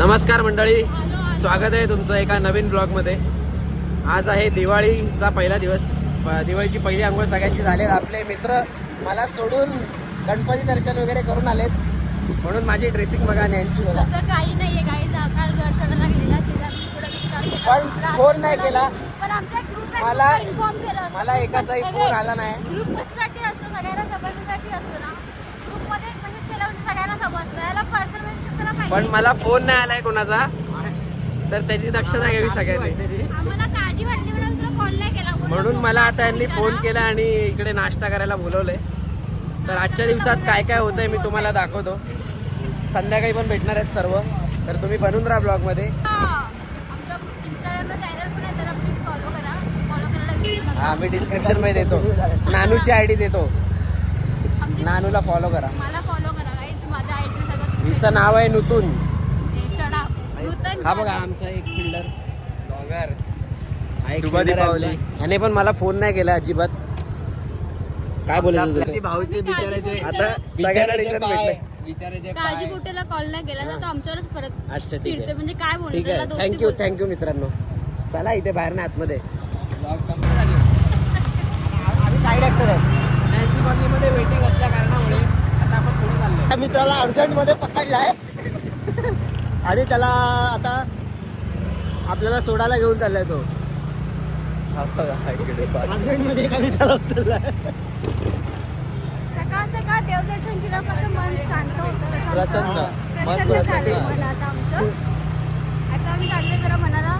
नमस्कार मंडळी. स्वागत आहे तुमचं एका नवीन ब्लॉगमध्ये. आज आहे दिवाळीचा पहिला दिवस. दिवाळीची पहिली आंघोळ सगळ्यांची झाली. आपले मित्र मला सोडून गणपती दर्शन वगैरे करून आलेत. म्हणून माझी ड्रेसिंग बघा आणि यांची बघा. काही नाहीये. पण फोन नाही केला. मला-. मला एकाचाही फोन आला नाही. पण मला फोन नाही आलाय कोणाचा. तर त्याची दक्षता घ्यावी सगळ्यांनी. म्हणून मला आता यांनी फोन केला आणि इकडे नाश्ता करायला बोलवलंय. तर आजच्या दिवसात काय काय होतंय मी तुम्हाला दाखवतो. संध्याकाळी पण भेटणार आहेत सर्व. तर तुम्ही बनून राहा विसरू नका. हा मी डिस्क्रिप्शनमध्ये देतो. नानूची आयडी देतो. नानूला फॉलो करा. हिचं नाव आहे नुतून. हा बघा आमचा एक फिल्डर ब्लॉगर शुभ दीपावली. याने पण मला फोन नाही केला अजिबात. काय बोलायचं तुला? भाऊचे बिचारायचे आता सगळ्यांना काळजी कुठेला कॉल नाही केला तर तो आमच्यावरच परत अच्छा ठीक आहे. म्हणजे काय बोलतो ठीक आहे. दोस्ती थँक्यू. थँक्यू मित्रांनो. चला इथे बाहेर ना आतमध्ये. नॅन्सी कॉलनीमध्ये वेटिंग असल्या कारणामुळे त्या मित्राला अर्जंटमध्ये पकडलाय. आणि त्याला आता आपल्याला सोडायला घेऊन चाललाय तो. अर्जंटमध्ये एका मित्राला उचललाय सकाळ सकाळ देवदर्शन केलं कसं मन शांत होतं. प्रसन्न. मन प्रसन्न. आता आमचं. आता आम्ही चाललोय जरा मनाला.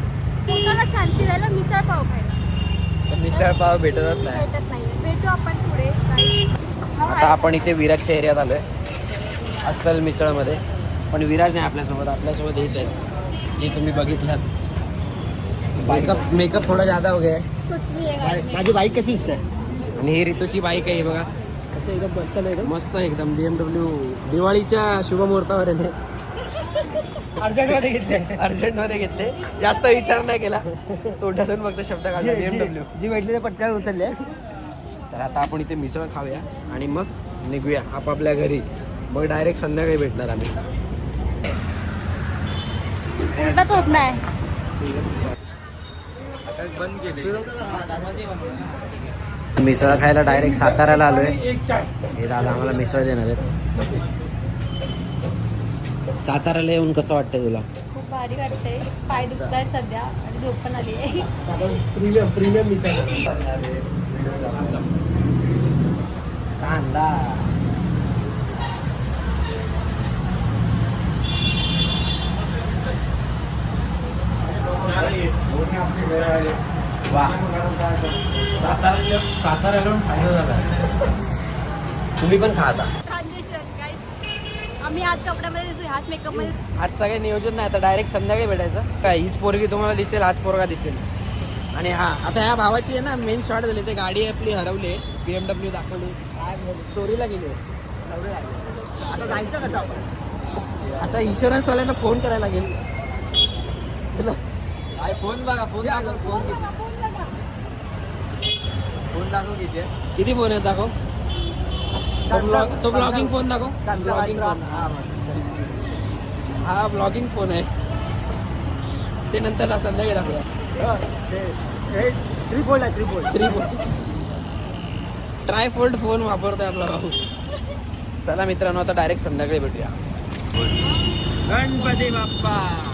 पोटाला शांती मिसळ पाव खायला. मिसळ पाव भेटतच नाही. भेटत नाही भेटू आपण पुढे. आता आपण इथे विराजच्या एरियात आलोय अस्सल मिसळमध्ये पण विराज नाही आपल्यासोबत आपल्यासोबत हेच आहेत जे तुम्ही बघितलात मेकअप मेकअप थोडा जादा हो है. आहे गाडी. माझी बाईक कशी दिसते आणि ही रितूची बाईक आहे ही बघा असं एकदम मस्त एकदम मस्त आहे एकदम बीएमडब्ल्यू दिवाळीच्या शुभमुहूर्तावर आहे अर्जंटमध्ये घेतले अर्जंटमध्ये घेतले जास्त विचार नाही केला तोंडातून फक्त शब्द काढला बीएमडब्ल्यू जी भेटली ते पटकन उचलले तर आता आपण इथे मिसळ खाऊया आणि मग निघूया आपापल्या घरी. मग डायरेक्ट संध्याकाळी भेटणार आम्ही. होत नाही. मिसळ खायला डायरेक्ट साताऱ्याला आलोय. हे दादा आम्हाला मिसळ देणार आहेत. साताऱ्याला येऊन कसं वाटतंय तुला? खूप भारी वाटते पाय दुखताय सध्या आणि झोप पण आली आहे. प्रीमियम प्रीमियम मिसळ कांदा. वा. सातारा साताऱ्याला फायदा झाला. तुम्ही पण खा आता. Transition, guys. आम्ही आज कपड्यामध्ये दिसू हाच मेकअपमध्ये. आज सगळे नियोजन नाही आता डायरेक्ट संध्याकाळी भेटायचं. काय हीच पोरगी तुम्हाला दिसेल हाच पोरगा दिसेल. आणि हा आता ह्या भावाची आहे ना मेन शॉट झाली ते गाडी आपली हरवली बी एम डब्ल्यू दाखवली. चोरीला गेली आता जायचं कसं आपण? आता इन्शुरन्स वाल्यांना फोन करायला लागेल. काय फोन बघा फोन दाखव फोन फोन दाखव किती किती फोन आहेत दाखव. तो ब्लॉग तो ब्लॉगिंग फोन दाखव. Blogging phone. हा ब्लॉगिंग फोन आहे. ते नंतर संध्याकाळी दाखवूया. ट्रिपोल्ड आहे trifold three phone trifold phone वापरतोय आपला भाऊ चला मित्रांनो आता डायरेक्ट संध्याकाळी भेटूया. गणपती बाप्पा!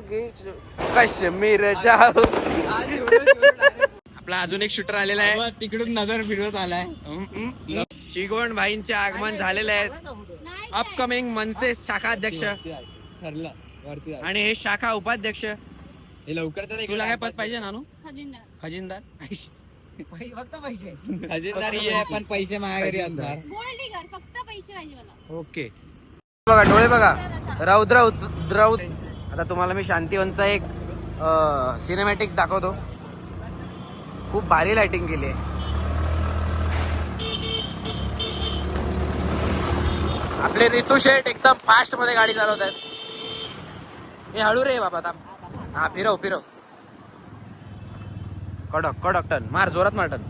जो काश्मीर जाओ. आपला अजून एक शूटर आलेला आहे. तिकडून नजर फिरवत आलाय. शिगवण भाईंचे आगमन झालेले आहे. अपकमिंग मनसे शाखा अध्यक्ष. ठरलं. आणि हे शाखा उपाध्यक्ष. हे लवकर तर तुला काय पद पाहिजे. नानू? खजिनदार. खजिनदार? फक्त पैसे. खजिनदार आहे पण पैसे माझ्या घरी असणार. गोल्ड डिगर फक्त पैसे पाहिजे मला. ओके. बघा डोळे बघा. रौद्र उत- रौद आता तुम्हाला मी शांतीवनचा एक सिनेमॅटिक्स दाखवतो. खूप भारी लायटिंग केली आहे आपले रितू शेठ एकदम फास्टमध्ये गाडी चालवत आहेत. हे हळू रे बाबा थांब. हा फिरव फिरव. कडक कडक टन मार जोरात मार टन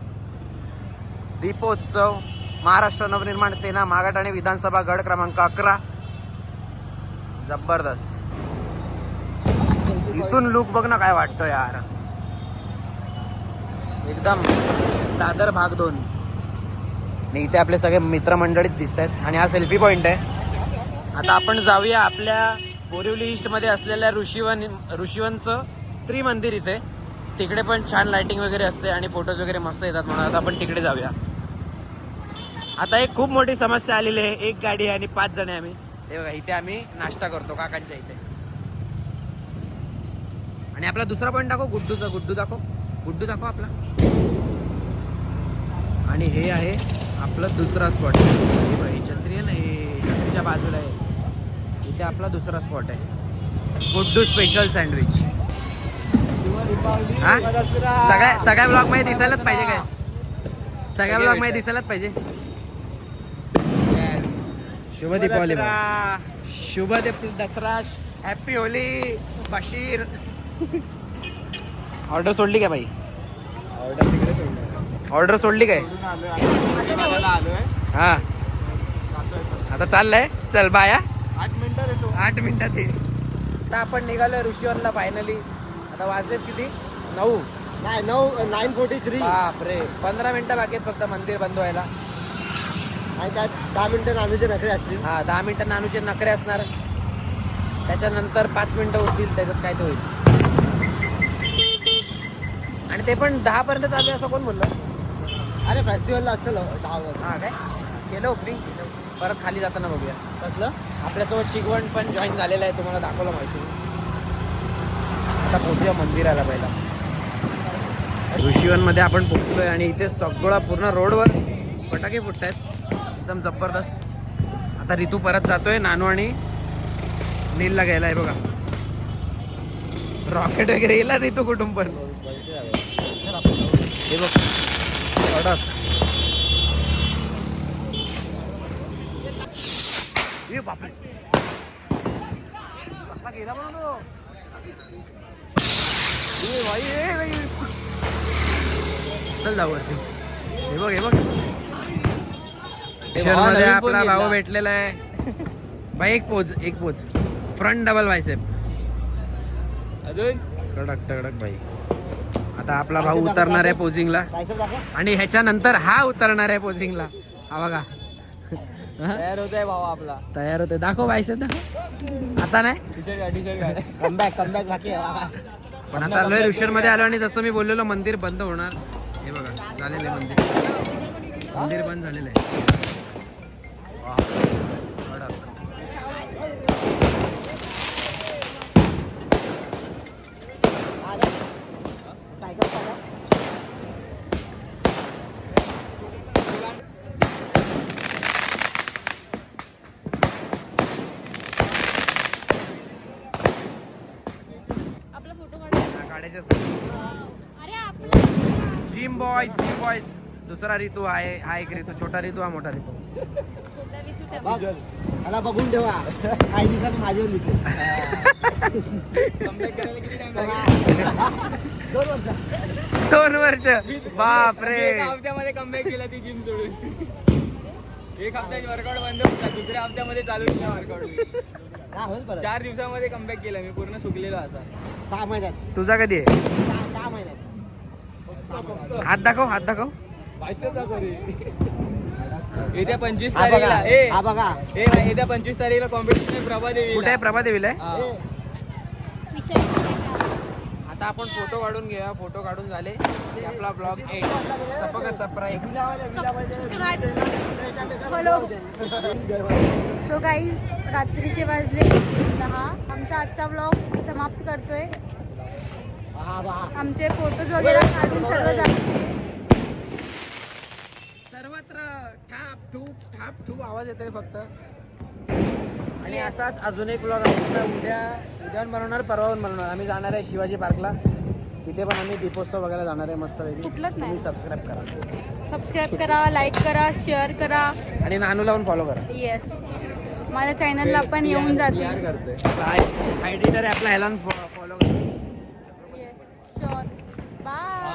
दीपोत्सव महाराष्ट्र नवनिर्माण सेना मागाट आणि विधानसभा गड क्रमांक अकरा. जबरदस्त. इथून लुक बघ ना काय वाटतो यार. एकदम दादर भाग दोन. आणि इथे आपले सगळे मित्रमंडळीत दिसत आहेत आणि हा सेल्फी पॉइंट आहे. आता आपण जाऊया आपल्या बोरिवली ईस्टमध्ये असलेल्या ऋषीवन ऋषीवनचं त्रिमंदिर इथे. तिकडे पण छान लाइटिंग वगैरे असते आणि फोटोज वगैरे मस्त येतात म्हणून आता आपण तिकडे जाऊया. आता एक खूप मोठी समस्या आलेली आहे. एक गाडी आहे आणि पाच जण आहे आम्ही. हे बघा इथे आम्ही नाश्ता करतो काकांच्या इथे. आणि आपला दुसरा पॉईंट दाखव गुड्डूचा गुड्डू दाखव. गुड्डू दाखव आपला. आणि हे आहे आपलं दुसरा स्पॉट हे छत्री आहे ना हे छत्रीच्या बाजूला आहे. इथे आपला दुसरा स्पॉट आहे. गुड्डू स्पेशल सँडविच हा? सगळ्या सगळ्या ब्लॉगमध्ये दिसायलाच पाहिजे काय? सगळ्या ब्लॉगमध्ये दिसायलाच पाहिजे. शुभ दीपावली शुभ दीप दसरा हॅपी होली बशीर. ऑर्डर सोडली काय बाई? ऑर्डर सोडली काय? हा. आता चाललंय. चल बाया आठ मिनिटात येतो. आठ मिनिटात येईल आता आपण निघालोय ऋषीवरला फायनली आता वाजलेत किती? नऊ. नाही नऊ नाईन फोर्टी थ्री बापरे. पंधरा मिनिटं बाकी आहेत फक्त मंदिर बंद व्हायला. आणि त्यात दहा मिनिटं नानूचे नखरे असतील. हा दहा मिनिटं नानूचे नखरे असणार. त्याच्यानंतर पाच मिनिटं होतील त्याच्यात काय ते होईल. ते पण दहा पर्यंत चालू असं कोण बोललं? अरे फेस्टिवलला असतं दहा हा काय? केलं ओपनिंग परत खाली जाताना बघूया. कसलं? आपल्यासोबत शिकवण पण जॉईन झालेलं आहे तुम्हाला दाखवलं माहिती आता पोहोचूया मंदिराला पहिला. ऋषीवनमध्ये आपण पोहोचलोय आणि इथे सगळं पूर्ण रोडवर फटाके फुटत आहेत एकदम जबरदस्त. आता ऋतू परत जातोय नानू आणि नीलला घ्यायला. आहे बघा. रॉकेट वगैरे येईल ऋतू कुठून पण? हे बघ. बापरे. गेला म्हणून ए भाई ए भाई. चल जाऊ वरती. हे बघ हे बघ. मध्ये आपला भाऊ. भेटलेला आहे. भाई एक पोज एक पोज फ्रंट डबल वायसेप अजून? कडक कडक भाई. आता आपला भाऊ उतरणार आहे. पोझिंगला आणि ह्याच्यानंतर हा उतरणार आहे पोझिंगला हा बघा? तयार होत आहे भावा आपला. तयार होते दाखव बायसेप दाखव आता नाही? कमबॅक कमबॅक बाकी. पण आता आलोय ऋषणमध्ये आलो आणि जसं मी बोललेलो मंदिर बंद होणार. हे बघा झालेलं आहे मंदिर. मंदिर बंद झालेलं आहे वा, कडक. हा ना? सायकल चालवा. आपला photo gym boy gym boys. दुसरा ऋतू आहे हा एक ऋतू छोटा ऋतू हा मोठा ऋतू. मला बघून ठेवा. काही दिवसात माझ्यावर दिसेल. कमबॅक करायला किती टाइम लागेल दोन वर्ष. दोन वर्ष बापरे. एका हप्त्यामध्ये कमबॅक केला ती जिम सोडून. एक हप्त्याची वर्कआउट बंद होता दुसऱ्या हप्त्यामध्ये चालू केला वर्कआउट काय होईल परत चार दिवसामध्ये कमबॅक केला मी पूर्ण सुकलेलो आता. सहा महिन्यात. तुझा कधी आहे? सहा सहा महिन्यात. सहा महिन्यात. हात दाखव हात दाखव. येत्या पंचवीस हा बघा तारीखला ए. हा बघा. ए नाही, येत्या पंचवीस तारीखला कॉम्पिटिशन प्रभा देवी कुठे आहे प्रभा देवीला? आहे ए, विषय काढायचा. आता आपण फोटो काढून घेऊया फोटो काढून झाले. की आपला ब्लॉग एंड सपक हॅलो सो गाईज रात्रीचे वाजले हा आमचा आजचा ब्लॉग समाप्त करतोय. आमचे फोटोज वगैरे काढून सर्व सर्वत्र ठाप ठूप ठाप ठूप आवाज येतोय फक्त. आणि असाच अजून एक ब्लॉग आपण उद्या उद्या पण बनवणार परवा पण बनवणार. आम्ही जाणार आहे शिवाजी पार्कला तिथे पण आम्ही दीपोत्सव बघायला जाणार आहे मस्त कुठलंच नाही. सबस्क्राईब करा. सबस्क्राईब करा लाईक करा शेअर करा. आणि नानूला पण फॉलो करा. येस माझ्या चॅनलला पण येऊन जाते तर आपला ह्याला फॉलो करा. Yes sure bye